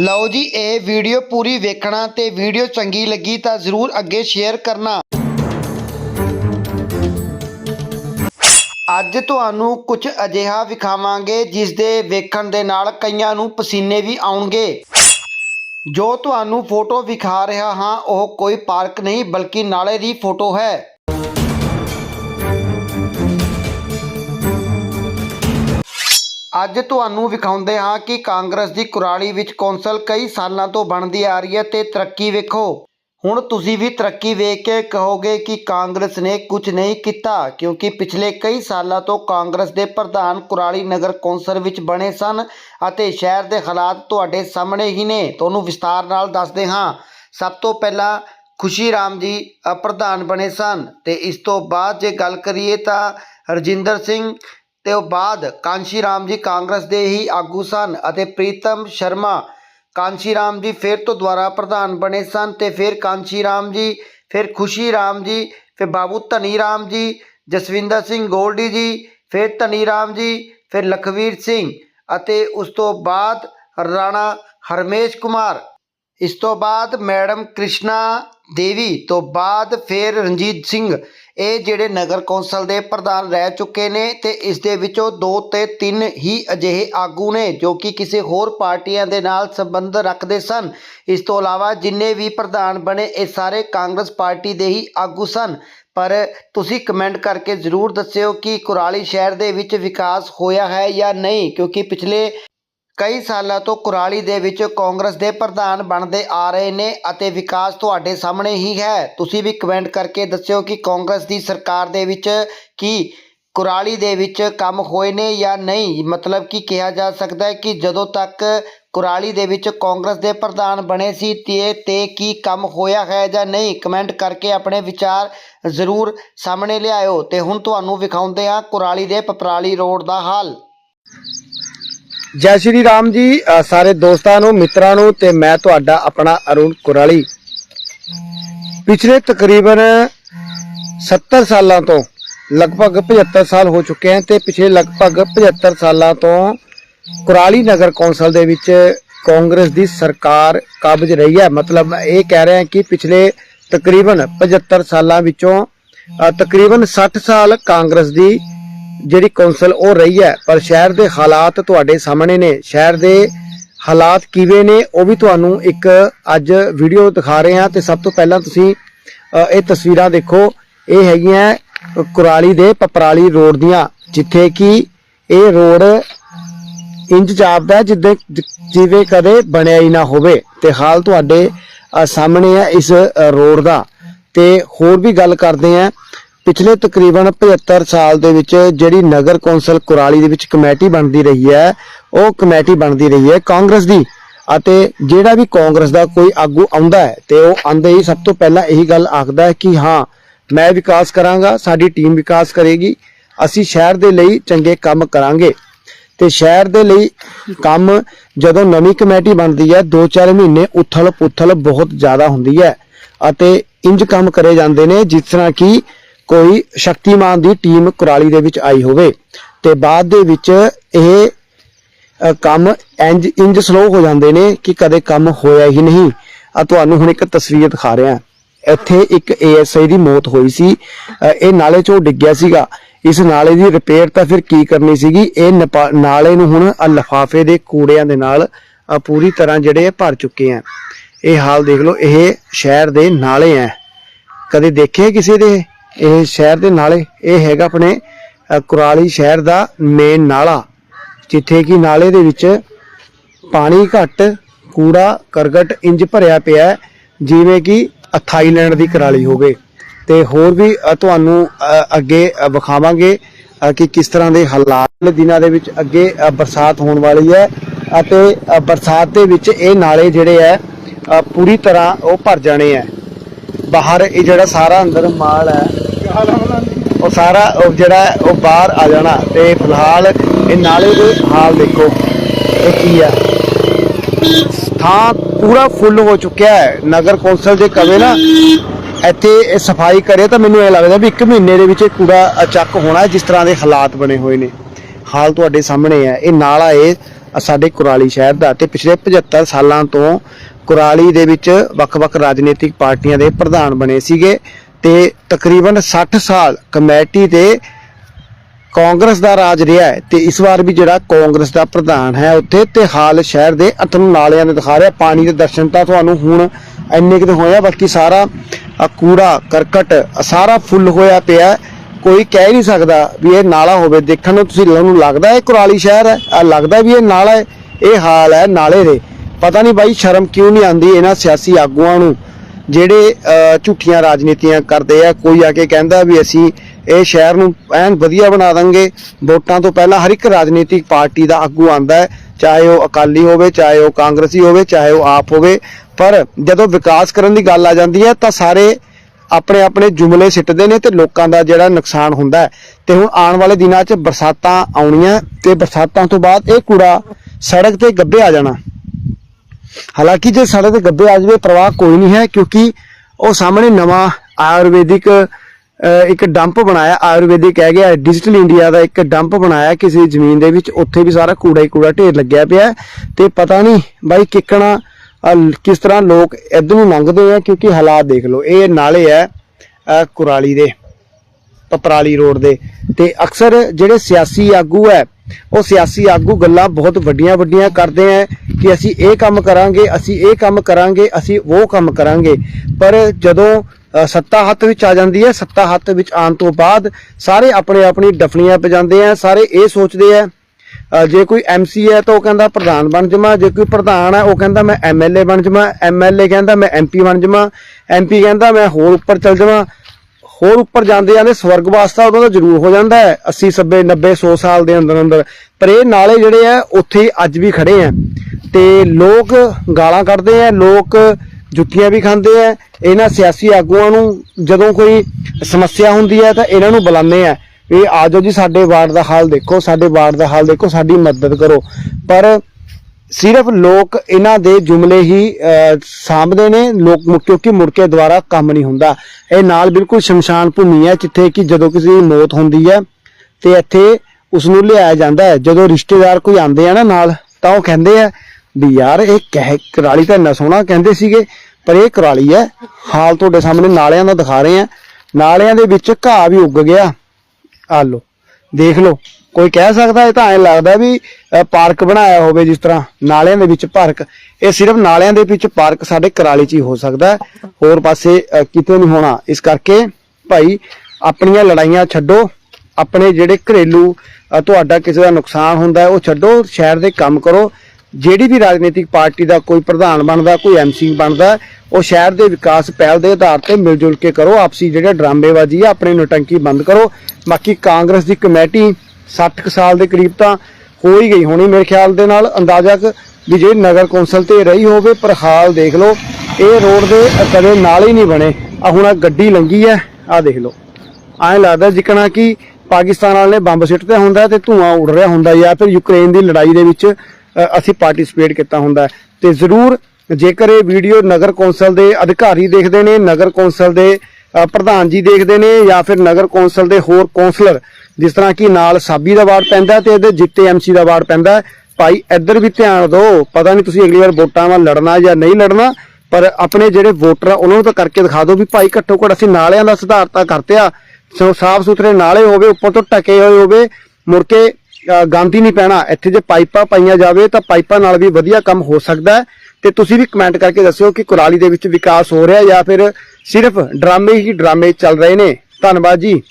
ਲਓ ਜੀ, ਇਹ ਵੀਡੀਓ ਪੂਰੀ ਵੇਖਣਾ ਤੇ ਵੀਡੀਓ ਚੰਗੀ ਲੱਗੀ ਤਾਂ ਜ਼ਰੂਰ ਅੱਗੇ ਸ਼ੇਅਰ ਕਰਨਾ। ਅੱਜ ਤੁਹਾਨੂੰ ਕੁਝ ਅਜਿਹਾ ਵਿਖਾਵਾਂਗੇ ਜਿਸ ਦੇ ਵੇਖਣ ਦੇ ਨਾਲ ਕਈਆਂ ਨੂੰ ਪਸੀਨੇ ਵੀ ਆਉਣਗੇ। ਜੋ ਤੁਹਾਨੂੰ ਫੋਟੋ ਵਿਖਾ ਰਿਹਾ ਹਾਂ, ਉਹ ਕੋਈ ਪਾਰਕ ਨਹੀਂ, ਬਲਕਿ ਨਾਲੇ ਦੀ ਫੋਟੋ ਹੈ। ਅੱਜ ਤੁਹਾਨੂੰ ਵਿਖਾਉਂਦੇ ਹਾਂ ਕਿ ਕਾਂਗਰਸ ਦੀ ਕੁਰਾਲੀ ਵਿੱਚ ਕੌਂਸਲ ਕਈ ਸਾਲਾਂ ਤੋਂ ਬਣਦੀ ਆ ਰਹੀ ਹੈ ਤੇ ਤਰੱਕੀ ਵੇਖੋ। ਹੁਣ ਤੁਸੀਂ ਵੀ ਤਰੱਕੀ ਵੇਖ ਕੇ ਕਹੋਗੇ ਕਿ ਕਾਂਗਰਸ ਨੇ ਕੁਝ ਨਹੀਂ ਕੀਤਾ, ਕਿਉਂਕਿ ਪਿਛਲੇ ਕਈ ਸਾਲਾਂ ਤੋਂ ਕਾਂਗਰਸ ਦੇ ਪ੍ਰਧਾਨ ਕੁਰਾਲੀ ਨਗਰ ਕੌਂਸਲ ਵਿੱਚ ਬਣੇ ਸਨ ਅਤੇ ਸ਼ਹਿਰ ਦੇ ਹਾਲਾਤ ਤੁਹਾਡੇ ਸਾਹਮਣੇ ਹੀ ਨੇ। ਤੁਹਾਨੂੰ ਵਿਸਤਾਰ ਨਾਲ ਦੱਸਦੇ ਹਾਂ। ਸਭ ਤੋਂ ਪਹਿਲਾਂ ਖੁਸ਼ੀ ਰਾਮ ਜੀ ਪ੍ਰਧਾਨ ਬਣੇ ਸਨ ਤੇ ਇਸ ਤੋਂ ਬਾਅਦ ਜੇ ਗੱਲ ਕਰੀਏ ਤਾਂ ਰਜਿੰਦਰ ਸਿੰਘ ਤੇ ਉਹ ਬਾਅਦ ਕਾਂਸ਼ੀ ਰਾਮ ਜੀ ਕਾਂਗਰਸ ਦੇ ਹੀ ਆਗੂ ਸਨ ਅਤੇ ਪ੍ਰੀਤਮ ਸ਼ਰਮਾ ਕਾਂਸ਼ੀ ਰਾਮ ਜੀ ਫਿਰ ਤੋਂ ਦੁਬਾਰਾ ਪ੍ਰਧਾਨ ਬਣੇ ਸਨ ਤੇ ਫਿਰ ਕਾਂਸ਼ੀ ਰਾਮ ਜੀ, ਫਿਰ ਖੁਸ਼ੀ ਰਾਮ ਜੀ, ਫਿਰ ਬਾਬੂ ਧਨੀ ਰਾਮ ਜੀ, ਜਸਵਿੰਦਰ ਸਿੰਘ ਗੋਲਡੀ ਜੀ, ਫਿਰ ਧਨੀ ਰਾਮ ਜੀ, ਫਿਰ ਲਖਵੀਰ ਸਿੰਘ ਅਤੇ ਉਸ ਤੋਂ ਬਾਅਦ ਰਾਣਾ ਹਰਮੇਸ਼ ਕੁਮਾਰ। ਇਸ ਤੋਂ ਬਾਅਦ ਮੈਡਮ ਕ੍ਰਿਸ਼ਨਾ ਦੇਵੀ ਤੋਂ ਬਾਅਦ ਫਿਰ ਰਣਜੀਤ ਸਿੰਘ। ਇਹ ਜਿਹੜੇ ਨਗਰ ਕੌਂਸਲ ਦੇ ਪ੍ਰਧਾਨ ਰਹਿ ਚੁੱਕੇ ਨੇ ਤੇ ਇਸ ਦੇ ਵਿੱਚੋਂ ਦੋ ਤੇ ਤਿੰਨ ਹੀ ਅਜਿਹੇ ਆਗੂ ਨੇ ਜੋ ਕਿ ਕਿਸੇ ਹੋਰ ਪਾਰਟੀਆਂ ਦੇ ਨਾਲ ਸੰਬੰਧ ਰੱਖਦੇ ਸਨ। ਇਸ ਤੋਂ ਇਲਾਵਾ ਜਿੰਨੇ ਵੀ ਪ੍ਰਧਾਨ ਬਣੇ, ਇਹ ਸਾਰੇ ਕਾਂਗਰਸ ਪਾਰਟੀ ਦੇ ਹੀ ਆਗੂ ਸਨ। ਪਰ ਤੁਸੀਂ ਕਮੈਂਟ ਕਰਕੇ ਜ਼ਰੂਰ ਦੱਸਿਓ ਕਿ ਕੁਰਾਲੀ ਸ਼ਹਿਰ ਦੇ ਵਿੱਚ ਵਿਕਾਸ ਹੋਇਆ ਹੈ ਜਾਂ ਨਹੀਂ, ਕਿਉਂਕਿ ਪਿਛਲੇ ਕਈ ਸਾਲਾਂ ਤੋਂ ਕੁਰਾਲੀ ਦੇ ਵਿੱਚ ਕਾਂਗਰਸ ਦੇ ਪ੍ਰਧਾਨ ਬਣਦੇ ਆ ਰਹੇ ਨੇ ਅਤੇ ਵਿਕਾਸ ਤੁਹਾਡੇ ਸਾਹਮਣੇ ਹੀ ਹੈ। ਤੁਸੀਂ ਵੀ ਕਮੈਂਟ ਕਰਕੇ ਦੱਸਿਓ ਕਿ ਕਾਂਗਰਸ ਦੀ ਸਰਕਾਰ ਦੇ ਵਿੱਚ ਕੀ ਕੁਰਾਲੀ ਦੇ ਵਿੱਚ ਕੰਮ ਹੋਏ ਨੇ ਜਾਂ ਨਹੀਂ। ਮਤਲਬ ਕਿ ਕਿਹਾ ਜਾ ਸਕਦਾ ਹੈ ਕਿ ਜਦੋਂ ਤੱਕ ਕੁਰਾਲੀ ਦੇ ਵਿੱਚ ਕਾਂਗਰਸ ਦੇ ਪ੍ਰਧਾਨ ਬਣੇ ਸੀ, ਤੇ ਤੇ ਕੀ ਕੰਮ ਹੋਇਆ ਹੈ ਜਾਂ ਨਹੀਂ, ਕਮੈਂਟ ਕਰਕੇ ਆਪਣੇ ਵਿਚਾਰ ਜ਼ਰੂਰ ਸਾਹਮਣੇ ਲਿਆਇਓ। ਤੇ ਹੁਣ ਤੁਹਾਨੂੰ ਵਿਖਾਉਂਦੇ ਹਾਂ ਕੁਰਾਲੀ ਦੇ ਪਪਰਾਲੀ ਰੋਡ ਦਾ ਹਾਲ। ਜੈ ਸ਼੍ਰੀ ਰਾਮ ਜੀ ਅ, ਸਾਰੇ ਦੋਸਤਾਂ ਨੂੰ ਮਿੱਤਰਾਂ ਨੂੰ ਤੇ ਮੈਂ ਤੁਹਾਡਾ ਆਪਣਾ ਅਰੁਣ ਕੁਰਾਲੀ। ਪਿਛਲੇ ਤਕਰੀਬਨ 70 ਸਾਲਾਂ ਤੋਂ ਲਗਭਗ 75 ਸਾਲ ਹੋ ਚੁੱਕੇ ਹਨ ਤੇ ਪਿਛਲੇ ਲਗਭਗ 75 ਸਾਲਾਂ ਤੋਂ ਕੁਰਾਲੀ ਨਗਰ ਕੌਂਸਲ ਦੇ ਵਿੱਚ ਕਾਂਗਰਸ ਦੀ ਸਰਕਾਰ ਕਾਬਜ ਰਹੀ ਹੈ। ਮਤਲਬ ਇਹ ਕਹਿ ਰਹੇ ਕਿ ਪਿਛਲੇ ਤਕਰੀਬਨ 75 ਸਾਲਾਂ ਵਿੱਚੋਂ ਅ, ਤਕਰੀਬਨ 60 ਸਾਲ ਕਾਂਗਰਸ ਦੀ ਜਿਹੜੀ ਕੌਂਸਲ ਉਹ ਰਹੀ ਹੈ, ਪਰ ਸ਼ਹਿਰ ਦੇ ਹਾਲਾਤ ਤੁਹਾਡੇ ਸਾਹਮਣੇ ਨੇ। ਸ਼ਹਿਰ ਦੇ ਹਾਲਾਤ ਕਿਵੇਂ ਨੇ, ਉਹ ਵੀ ਤੁਹਾਨੂੰ ਇੱਕ ਅੱਜ ਵੀਡੀਓ ਦਿਖਾ ਰਹੇ ਹਾਂ ਤੇ ਸਭ ਤੋਂ ਪਹਿਲਾਂ ਤੁਸੀਂ ਇਹ ਤਸਵੀਰਾਂ ਦੇਖੋ। ਇਹ ਹੈਗੀਆਂ ਕੁਰਾਲੀ ਦੇ ਪਪਰਾਲੀ ਰੋਡ ਦੀਆਂ, ਜਿੱਥੇ ਕਿ ਇਹ ਰੋਡ ਇੰਜ ਜਾਪਦਾ ਜਿੱਦੇ, ਜਿਵੇਂ ਕਦੇ ਬਣਿਆ ਹੀ ਨਾ ਹੋਵੇ। ਤੇ ਹਾਲ ਤੁਹਾਡੇ ਸਾਹਮਣੇ ਹੈ ਇਸ ਰੋਡ ਦਾ। ਤੇ ਹੋਰ ਵੀ ਗੱਲ ਕਰਦੇ ਆ ਪਿਛਲੇ ਤਕਰੀਬਨ 75 ਸਾਲ ਦੇ ਵਿੱਚ ਜਿਹੜੀ ਨਗਰ ਕੌਂਸਲ ਕੁਰਾਲੀ ਦੇ ਵਿੱਚ ਕਮੇਟੀ ਬਣਦੀ ਰਹੀ ਹੈ, ਉਹ ਕਮੇਟੀ ਬਣਦੀ ਰਹੀ ਹੈ ਕਾਂਗਰਸ ਦੀ। ਅਤੇ ਜਿਹੜਾ ਵੀ ਕਾਂਗਰਸ ਦਾ ਕੋਈ ਆਗੂ ਆਉਂਦਾ ਹੈ ਤੇ ਉਹ ਆਂਦੇ ਹੀ ਸਭ ਤੋਂ ਪਹਿਲਾਂ ਇਹੀ ਗੱਲ ਆਖਦਾ ਹੈ ਕਿ ਹਾਂ, ਮੈਂ ਵਿਕਾਸ ਕਰਾਂਗਾ, ਸਾਡੀ ਟੀਮ ਵਿਕਾਸ ਕਰੇਗੀ, ਅਸੀਂ ਸ਼ਹਿਰ ਦੇ ਲਈ ਚੰਗੇ ਕੰਮ ਕਰਾਂਗੇ। ਤੇ ਸ਼ਹਿਰ ਦੇ ਲਈ ਕੰਮ ਜਦੋਂ ਨਵੀਂ ਕਮੇਟੀ ਬਣਦੀ ਹੈ 2-4 ਮਹੀਨੇ ਉਥਲ ਪੁਥਲ ਬਹੁਤ ਜ਼ਿਆਦਾ ਹੁੰਦੀ ਹੈ ਅਤੇ ਇੰਜ ਕੰਮ ਕਰੇ ਜਾਂਦੇ ਨੇ, ਜਿਸ ਤਰ੍ਹਾਂ ਕਿ ਕੋਈ ਸ਼ਕਤੀਮਾਨ ਦੀ ਟੀਮ ਕੁਰਾਲੀ ਦੇ ਵਿੱਚ ਆਈ ਹੋਵੇ। ਤੇ ਬਾਅਦ ਦੇ ਵਿੱਚ ਇਹ ਕੰਮ ਇੰਜ ਇੰਜ ਸਲੋ ਹੋ ਜਾਂਦੇ ਨੇ ਕਿ ਕਦੇ ਕੰਮ ਹੋਇਆ ਹੀ ਨਹੀਂ। ਆ ਤੁਹਾਨੂੰ ਹੁਣ ਇੱਕ ਤਸਵੀਰ ਦਿਖਾ ਰਿਹਾ। ਇੱਥੇ ਇੱਕ ਏਐਸਆਈ ਦੀ ਮੌਤ ਹੋਈ ਸੀ। ਇਹ ਨਾਲੇ ਚੋਂ ਡਿੱਗਿਆ ਸੀਗਾ। ਇਸ ਨਾਲੇ ਦੀ ਰਿਪੇਅਰ ਤਾਂ ਫਿਰ ਕੀ ਕਰਨੀ ਸੀਗੀ? ਇਹ ਨਪਾ- ਨਾਲੇ ਨੂੰ ਹੁਣ ਆ ਲਫਾਫੇ ਦੇ ਕੂੜਿਆਂ ਦੇ ਨਾਲ ਪੂਰੀ ਤਰ੍ਹਾਂ ਜਿਹੜੇ ਭਰ ਚੁੱਕੇ ਆ। ਇਹ ਹਾਲ ਦੇਖ ਲਓ, ਇਹ ਸ਼ਹਿਰ ਦੇ ਨਾਲੇ ਆ। ਕਦੇ ਦੇਖੇ ਕਿਸੇ ਦੇ? ਇਹ ਸ਼ਹਿਰ ਦੇ ਨਾਲੇ ਇਹ ਹੈਗਾ ਆਪਣੇ ਅ, ਕੁਰਾਲੀ ਸ਼ਹਿਰ ਦਾ ਮੇਨ ਨਾਲਾ ਜਿੱਥੇ ਕਿ ਨਾਲੇ ਦੇ ਵਿੱਚ ਪਾਣੀ ਘੱਟ ਕੂੜਾ ਕਰਗਟ ਇੰਜ ਭਰਿਆ ਪਿਆ ਹੈ, ਜਿਵੇਂ ਕਿ ਅ, ਥਾਈਲੈਂਡ ਦੀ ਕੁਰਾਲੀ ਹੋਵੇ ਤੇ ਹੋਰ ਵੀ ਅ, ਤੁਹਾਨੂੰ ਅ, ਅੱਗੇ ਅ, ਵਿਖਾਵਾਂਗੇ ਅ, ਕਿ ਕਿਸ ਤਰ੍ਹਾਂ ਦੇ ਹਾਲਾਤ ਦਿਨਾਂ ਦੇ ਵਿੱਚ ਅੱਗੇ ਅ, ਬਰਸਾਤ ਹੋਣ ਵਾਲੀ ਹੈ ਅਤੇ ਅ, ਬਰਸਾਤ ਦੇ ਵਿੱਚ ਇਹ ਨਾਲੇ ਜਿਹੜੇ ਹੈ ਅ, ਪੂਰੀ ਤਰ੍ਹਾਂ ਉਹ ਭਰ ਜਾਣੇ ਹੈ। ਬਾਹਰ ਇਹ ਜਿਹੜਾ ਸਾਰਾ ਅੰਦਰ ਮਾਲ ਹੈ ਉਹ ਸਾਰਾ ਉਹ ਜਿਹੜਾ ਉਹ ਬਾਹਰ ਆ ਜਾਣਾ ਤੇ ਫਿਲਹਾਲ ਇਹ ਨਾਲੇ ਦੇ ਹਾਲ ਦੇਖੋ, ਇਹ ਕੀ ਆ। ਥਾਂ ਪੂਰਾ ਫੁੱਲ ਹੋ ਚੁੱਕਿਆ ਹੈ। ਨਗਰ ਕੌਂਸਲ ਦੇ ਕਵੇ ਨਾ, ਇੱਥੇ ਸਫ਼ਾਈ ਕਰੇ ਤਾਂ ਮੈਨੂੰ ਇਹ ਲੱਗਦਾ ਵੀ 1 ਮਹੀਨੇ ਦੇ ਵਿੱਚ ਕੂੜਾ ਚੱਕ ਹੋਣਾ ਜਿਸ ਤਰ੍ਹਾਂ ਦੇ ਹਾਲਾਤ ਬਣੇ ਹੋਏ ਨੇ। ਹਾਲ ਤੁਹਾਡੇ ਸਾਹਮਣੇ ਹੈ ਇਹ ਨਾਲਾ ਇਹ ਸਾਡੇ ਕੁਰਾਲੀ ਸ਼ਹਿਰ ਦਾ ਤੇ ਪਿਛਲੇ 75 ਸਾਲਾਂ ਤੋਂ ਕੁਰਾਲੀ ਦੇ ਵਿੱਚ ਵੱਖ-ਵੱਖ ਰਾਜਨੀਤਿਕ ਪਾਰਟੀਆਂ ਦੇ ਪ੍ਰਧਾਨ ਬਣੇ ਸੀਗੇ। ਤੇ ਤਕਰੀਬਨ 60 ਸਾਲ ਕਮੇਟੀ ਤੇ ਕਾਂਗਰਸ ਦਾ ਰਾਜ ਰਿਹਾ ਹੈ ਤੇ ਇਸ ਵਾਰ ਵੀ ਜਿਹੜਾ ਕਾਂਗਰਸ ਦਾ ਪ੍ਰਧਾਨ ਹੈ ਉੱਥੇ ਤੇ ਹਾਲ ਸ਼ਹਿਰ ਦੇ ਅਤਨ ਨਾਲਿਆਂ ਨੇ ਦਿਖਾ ਰਿਹਾ, ਪਾਣੀ ਦੇ ਦਰਸ਼ਨ ਤਾਂ ਤੁਹਾਨੂੰ ਹੁਣ ਇੰਨੇ ਕਿਤੇ ਹੋਇਆ ਬਾਕੀ ਸਾਰਾ ਕੂੜਾ ਕਰਕਟ ਸਾਰਾ ਫੁੱਲ ਹੋਇਆ ਪਿਆ ਕੋਈ ਕਹਿ ਨਹੀਂ ਸਕਦਾ ਵੀ ਇਹ ਨਾਲਾ ਹੋਵੇ, ਦੇਖਣ ਨੂੰ ਤੁਸੀਂ ਨੂੰ ਲੱਗਦਾ ਇਹ ਕੁਰਾਲੀ ਸ਼ਹਿਰ ਹੈ ਲੱਗਦਾ ਵੀ ਇਹ ਨਾਲਾ ਹੈ, ਇਹ ਹਾਲ ਹੈ, ਨਾਲੇ ਦੇ। ਪਤਾ ਨਹੀਂ ਬਾਈ ਸ਼ਰਮ ਕਿਉਂ ਨਹੀਂ ਆਉਂਦੀ ਇਹਨਾਂ ਸਿਆਸੀ ਆਗੂਆਂ ਨੂੰ? ਜਿਹੜੇ ਝੂਠੀਆਂ ਰਾਜਨੀਤੀਆਂ ਕਰਦੇ ਆ, ਕੋਈ ਆ ਕੇ ਕਹਿੰਦਾ ਵੀ ਅਸੀਂ ਇਹ ਸ਼ਹਿਰ ਨੂੰ ਐਨ ਵਧੀਆ ਬਣਾ ਦਾਂਗੇ, ਵੋਟਾਂ ਤੋਂ ਪਹਿਲਾਂ ਹਰ ਇੱਕ ਰਾਜਨੀਤਿਕ ਪਾਰਟੀ ਦਾ ਆਗੂ ਆਂਦਾ ਹੈ, ਚਾਹੇ ਉਹ ਅਕਾਲੀ ਹੋਵੇ, ਚਾਹੇ ਉਹ ਕਾਂਗਰਸੀ ਹੋਵੇ, ਚਾਹੇ ਉਹ ਆਪ ਹੋਵੇ, ਪਰ ਜਦੋਂ ਵਿਕਾਸ ਕਰਨ ਦੀ ਗੱਲ ਆ ਜਾਂਦੀ ਹੈ, ਤਾਂ ਸਾਰੇ ਆਪਣੇ ਆਪਣੇ ਜੁਮਲੇ ਸਿੱਟਦੇ ਨੇ ਤੇ ਲੋਕਾਂ ਦਾ ਜਿਹੜਾ ਨੁਕਸਾਨ ਹੁੰਦਾ ਹੈ। ਤੇ ਹੁਣ ਆਉਣ ਵਾਲੇ ਦਿਨਾਂ 'ਚ ਬਰਸਾਤਾਂ ਆਉਣੀਆਂ ਤੇ ਬਰਸਾਤਾਂ ਤੋਂ ਬਾਅਦ ਇਹ ਕੂੜਾ ਸੜਕ ਤੇ ਗੱਬੇ ਆ ਜਾਣਾ। ਹਾਲਾਂਕਿ ਜੇ ਸਾਡੇ ਤੇ ਗੱਬੇ ਆ ਜਾਵੇ, ਪ੍ਰਵਾਹ ਕੋਈ ਨਹੀਂ ਹੈ, ਕਿਉਂਕਿ ਉਹ ਸਾਹਮਣੇ ਨਵਾਂ ਆਯੁਰਵੈਦਿਕ ਇੱਕ ਡੰਪ ਬਣਾਇਆ, ਆਯੁਰਵੈਦਿਕ ਕਹਿ ਗਿਆ ਡਿਜੀਟਲ ਇੰਡੀਆ ਦਾ ਇੱਕ ਡੰਪ ਬਣਾਇਆ, ਕਿਸੇ ਜ਼ਮੀਨ ਦੇ ਵਿੱਚ, ਉੱਥੇ ਵੀ ਸਾਰਾ ਕੂੜਾ ਹੀ ਕੂੜਾ ਢੇਰ ਲੱਗਿਆ ਪਿਆ ਹੈ, ਤੇ ਪਤਾ ਨਹੀਂ ਬਾਈ ਕਿੱਕਣਾ ਕਿਸ ਤਰ੍ਹਾਂ ਲੋਕ ਇੱਧਰ ਨੂੰ ਲੰਘਦੇ ਆ, ਕਿਉਂਕਿ ਹਾਲਾਤ ਦੇਖ ਲਓ, ਇਹ ਨਾਲੇ ਹੈ ਕੁਰਾਲੀ ਦੇ, ਪਪਰਾਲੀ ਰੋਡ ਦੇ, ਤੇ ਅਕਸਰ ਜਿਹੜੇ ਸਿਆਸੀ ਆਗੂ ਹੈ ਉਹ ਸਿਆਸੀ ਆਗੂ ਗੱਲਾਂ ਬਹੁਤ ਵੱਡੀਆਂ ਵੱਡੀਆਂ ਕਰਦੇ ਆ ਕਿ ਅਸੀਂ ਇਹ ਕੰਮ ਕਰਾਂਗੇ, ਅਸੀਂ ਇਹ ਕੰਮ ਕਰਾਂਗੇ, ਅਸੀਂ ਉਹ ਕੰਮ ਕਰਾਂਗੇ। ਪਰ ਜਦੋਂ ਸੱਤਾ ਹੱਥ ਵਿੱਚ ਆ ਜਾਂਦੀ ਹੈ, ਸੱਤਾ ਹੱਥ ਵਿੱਚ ਆਉਣ ਤੋਂ ਬਾਅਦ ਸਾਰੇ ਆਪਣੇ ਆਪਣੀ ਡਫਲੀਆਂ ਪਜਾਉਂਦੇ ਆ, ਸਾਰੇ ਇਹ ਸੋਚਦੇ ਆ ਜੇ ਕੋਈ ਐਮਸੀ ਹੈ ਤਾਂ ਉਹ ਕਹਿੰਦਾ ਪ੍ਰਧਾਨ ਬਣ ਜਾਵਾਂ, ਜੇ ਕੋਈ ਪ੍ਰਧਾਨ ਹੈ ਉਹ ਕਹਿੰਦਾ ਮੈਂ ਐਮਐਲਏ ਬਣ ਜਾਵਾਂ ਐਮਐਲਏ ਕਹਿੰਦਾ ਮੈਂ ਐਮਪੀ ਬਣ ਜਾਵਾਂ ਐਮਪੀ ਕਹਿੰਦਾ ਮੈਂ ਹੋਰ ਉੱਪਰ ਚੱਲ ਜਾਵਾਂ। ਹੋਰ ਉੱਪਰ ਜਾਂਦੇ ਜਾਂਦੇ ਸਵਰਗ ਵਾਸਤਾ ਉਹਨਾਂ ਦਾ ਜ਼ਰੂਰ ਹੋ ਜਾਂਦਾ ਹੈ। 80 90 90 100 ਸਾਲ ਦੇ ਅੰਦਰ ਅੰਦਰ। ਪਰ ਇਹ ਨਾਲੇ ਜਿਹੜੇ ਆ, ਉੱਥੇ ਹੀ ਅੱਜ ਵੀ ਖੜੇ ਆ। ਤੇ ਲੋਕ ਗਾਲਾਂ ਕੱਢਦੇ ਆ, ਲੋਕ ਜੁੱਤੀਆਂ ਵੀ ਖਾਂਦੇ ਆ। ਇਹਨਾਂ ਸਿਆਸੀ ਆਗੂਆਂ ਨੂੰ ਜਦੋਂ ਕੋਈ ਸਮੱਸਿਆ ਹੁੰਦੀ ਹੈ ਤਾਂ ਇਹਨਾਂ ਨੂੰ ਬੁਲਾਉਂਦੇ ਆ ਵੀ ਆਜੋ ਜੀ, ਸਾਡੇ ਵਾਰਡ ਦਾ ਹਾਲ ਦੇਖੋ, ਸਾਡੇ ਵਾਰਡ ਦਾ ਹਾਲ ਦੇਖੋ, ਸਾਡੀ ਮਦਦ ਕਰੋ। ਪਰ ਸਿਰਫ ਲੋਕ ਇਹਨਾਂ ਦੇ ਜੁਮਲੇ ਹੀ ਅਹ, ਸਾਂਭਦੇ ਨੇ ਲੋਕ ਕਿਉਂਕਿ ਮੁੜ ਕੇ ਦੁਬਾਰਾ ਕੰਮ ਨਹੀਂ ਹੁੰਦਾ। ਇਹ ਨਾਲ ਬਿਲਕੁਲ ਸ਼ਮਸ਼ਾਨ ਭੂਮੀ ਹੈ ਜਿੱਥੇ ਕਿ ਜਦੋਂ ਕਿਸੇ ਦੀ ਮੌਤ ਹੁੰਦੀ ਹੈ ਤੇ ਇੱਥੇ ਉਸ ਨੂੰ ਲਿਆਇਆ ਜਾਂਦਾ ਹੈ। ਜਦੋਂ ਰਿਸ਼ਤੇਦਾਰ ਕੋਈ ਆਉਂਦੇ ਆ ਨਾ ਨਾਲ ਤਾਂ ਉਹ ਕਹਿੰਦੇ ਆ ਵੀ ਯਾਰ ਇਹ ਕਹਿ ਕਰਾਲੀ ਤਾਂ ਇੰਨਾ ਸੋਹਣਾ ਕਹਿੰਦੇ ਸੀਗੇ ਪਰ ਇਹ ਕਰਾਲੀ ਹੈ। ਹਾਲ ਤੁਹਾਡੇ ਸਾਹਮਣੇ ਨਾਲਿਆਂ ਦਾ ਦਿਖਾ ਰਹੇ ਆ ਨਾਲਿਆਂ ਦੇ ਵਿੱਚ ਘਾਹ ਵੀ ਉੱਗ ਗਿਆ। ਆ ਲੋ ਦੇਖ ਲਓ। ਕੋਈ ਕਹਿ ਸਕਦਾ ਇਹ ਤਾਂ ਐਂ ਲੱਗਦਾ ਵੀ ਪਾਰਕ ਬਣਾਇਆ ਹੋਵੇ ਜਿਸ ਤਰ੍ਹਾਂ ਨਾਲਿਆਂ ਦੇ ਵਿੱਚ ਪਾਰਕ। ਇਹ ਸਿਰਫ ਨਾਲਿਆਂ ਦੇ ਵਿੱਚ ਪਾਰਕ ਸਾਡੇ ਕਰਾਲੀ 'ਚ ਹੀ ਹੋ ਸਕਦਾ ਹੋਰ ਪਾਸੇ ਕਿਤੇ ਨਹੀਂ ਹੋਣਾ। ਇਸ ਕਰਕੇ ਭਾਈ, ਆਪਣੀਆਂ ਲੜਾਈਆਂ ਛੱਡੋ। ਆਪਣੇ ਜਿਹੜੇ ਘਰੇਲੂ ਤੁਹਾਡਾ ਕਿਸੇ ਦਾ ਨੁਕਸਾਨ ਹੁੰਦਾ ਉਹ ਛੱਡੋ। ਸ਼ਹਿਰ ਦੇ ਕੰਮ ਕਰੋ। ਜਿਹੜੀ ਵੀ ਰਾਜਨੀਤਿਕ ਪਾਰਟੀ ਦਾ ਕੋਈ ਪ੍ਰਧਾਨ ਬਣਦਾ, ਕੋਈ ਐਮਸੀ ਬਣਦਾ, ਉਹ ਸ਼ਹਿਰ ਦੇ ਵਿਕਾਸ ਪਹਿਲ ਦੇ ਆਧਾਰ ਤੇ ਮਿਲ ਜੁਲ ਕੇ ਕਰੋ। ਆਪਸੀ ਜਿਹੜੇ ਡਰਾਮੇਬਾਜ਼ੀ ਆ, ਆਪਣੀ ਨੋਟੰਕੀ ਬੰਦ ਕਰੋ। ਬਾਕੀ ਕਾਂਗਰਸ ਦੀ ਕਮੇਟੀ 60 ਕੁ ਸਾਲ ਦੇ ਕਰੀਬ ਤਾਂ ਹੋ ਹੀ ਗਈ ਹੋਣੀ ਮੇਰੇ ਖਿਆਲ ਦੇ ਨਾਲ। ਅੰਦਾਜ਼ਾ ਕਿ ਵੀ ਜੇ ਨਗਰ ਕੌਂਸਲ ਤੇ ਰਹੀ ਹੋਵੇ, ਪਰ ਹਾਲ ਦੇਖ ਲਓ, ਇਹ ਰੋਡ ਦੇ ਕਦੇ ਨਾਲ ਹੀ ਨਹੀਂ ਬਣੇ। ਆ ਹੁਣ ਆਹ ਗੱਡੀ ਲੰਗੀ ਹੈ ਆ ਦੇਖ ਲਓ। ਐਂ ਲੱਗਦਾ ਜਿਕਣਾ ਕਿ ਪਾਕਿਸਤਾਨ ਵਾਲੇ ਨੇ ਬੰਬ ਸਿੱਟਦੇ ਹੁੰਦਾ ਤੇ ਧੂਆਂ ਉੱਡ ਰਿਹਾ ਹੁੰਦਾ ਜਾਂ ਫਿਰ ਯੂਕਰੇਨ ਦੀ ਲੜਾਈ ਦੇ ਵਿੱਚ ਅਸੀਂ ਪਾਰਟਿਸਿਪੇਟ ਕੀਤਾ ਹੁੰਦਾ ਹੈ। ਤੇ ਜ਼ਰੂਰ ਜੇਕਰ ਇਹ ਵੀਡੀਓ ਨਗਰ ਕੌਂਸਲ ਦੇ ਅਧਿਕਾਰੀ ਦੇਖਦੇ ਨੇ, ਨਗਰ ਕੌਂਸਲ ਦੇ ਪ੍ਰਧਾਨ ਜੀ ਦੇਖਦੇ ਨੇ ਜਾਂ ਫਿਰ ਨਗਰ ਕੌਂਸਲ ਦੇ ਹੋਰ ਕੌਂਸਲਰ ਜਿਸ ਤਰ੍ਹਾਂ ਕਿ ਨਾਲ ਸਾਬੀ ਦਾ ਵਾਰਡ ਪੈਂਦਾ ਤੇ ਇਹਦੇ ਜਿੱਤੇ ਐਮਸੀ ਦਾ ਵਾਰਡ ਪੈਂਦਾ ਭਾਈ ਇੱਧਰ ਵੀ ਧਿਆਨ ਦਿਓ ਪਤਾ ਨਹੀਂ ਤੁਸੀਂ ਅਗਲੀ ਵਾਰ ਵੋਟਾਂ ਨਾਲ ਲੜਨਾ ਜਾਂ ਨਹੀਂ ਲੜਨਾ ਪਰ ਆਪਣੇ ਜਿਹੜੇ ਵੋਟਰ ਆ ਉਹਨਾਂ ਨੂੰ ਤਾਂ ਕਰਕੇ ਦਿਖਾ ਦਿਓ ਵੀ ਭਾਈ ਘੱਟੋ ਘੱਟ ਅਸੀਂ ਨਾਲਿਆਂ ਦਾ ਸੁਧਾਰ ਤਾਂ ਕਰਤੇ ਆ। ਸੋ ਸਾਫ਼ ਸੁਥਰੇ ਨਾਲੇ ਹੋਵੇ ਉੱਪਰ ਤੋਂ ਟਕੇ ਹੋਏ ਹੋਵੇ ਮੁੜ ਕੇ ਅ, ਗੰਦ ਹੀ ਨਹੀਂ ਪੈਣਾ। ਇੱਥੇ ਜੇ ਪਾਈਪਾਂ ਪਾਈਆਂ ਜਾਵੇ ਤਾਂ ਪਾਈਪਾਂ ਨਾਲ ਵੀ ਵਧੀਆ ਕੰਮ ਹੋ ਸਕਦਾ ਹੈ। ਤੇ ਤੁਸੀਂ ਵੀ ਕਮੈਂਟ ਕਰਕੇ ਦੱਸਿਓ ਕਿ ਕੁਰਾਲੀ ਦੇ ਵਿੱਚ ਵਿਕਾਸ ਹੋ ਰਿਹਾ ਜਾਂ ਫਿਰ ਸਿਰਫ ਡਰਾਮੇ ਹੀ ਡਰਾਮੇ ਚੱਲ ਰਹੇ ਨੇ। ਧੰਨਵਾਦ ਜੀ।